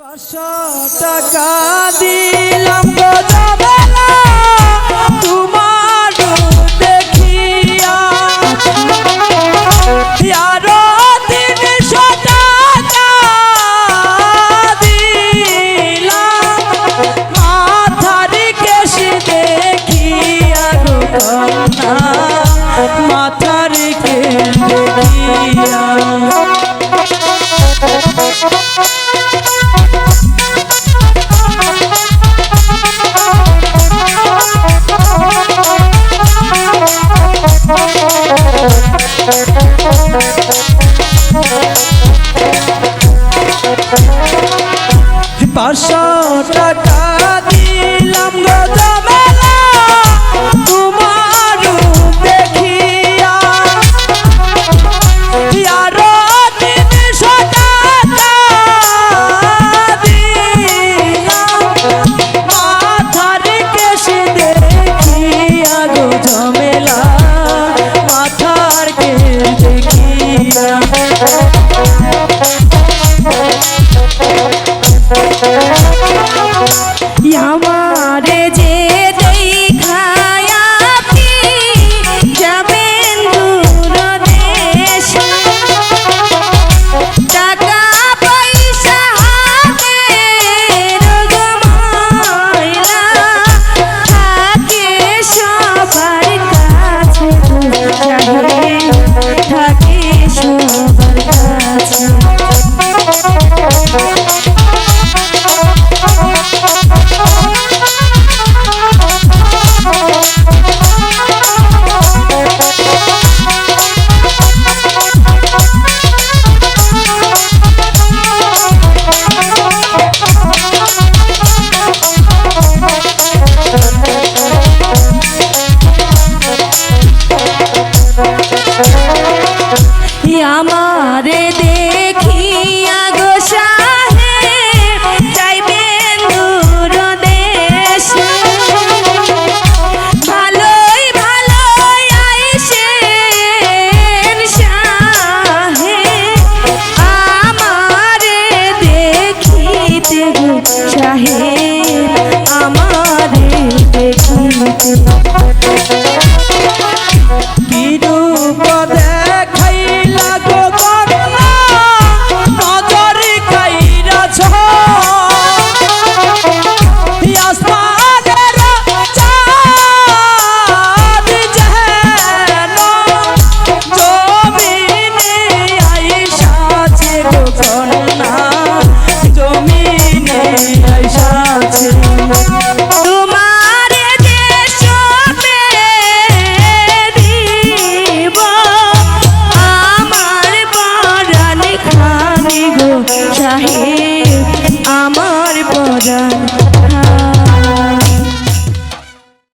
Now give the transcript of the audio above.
পাঁচশো টাকা দিলাম যাবে না তোমার দেখিয়া আরও তিনশো টাকা দিলাম। মাথার কেশি দেখিয়া মাথার কেশি দেখিয়া পাঁচশো টাকা। I'm done.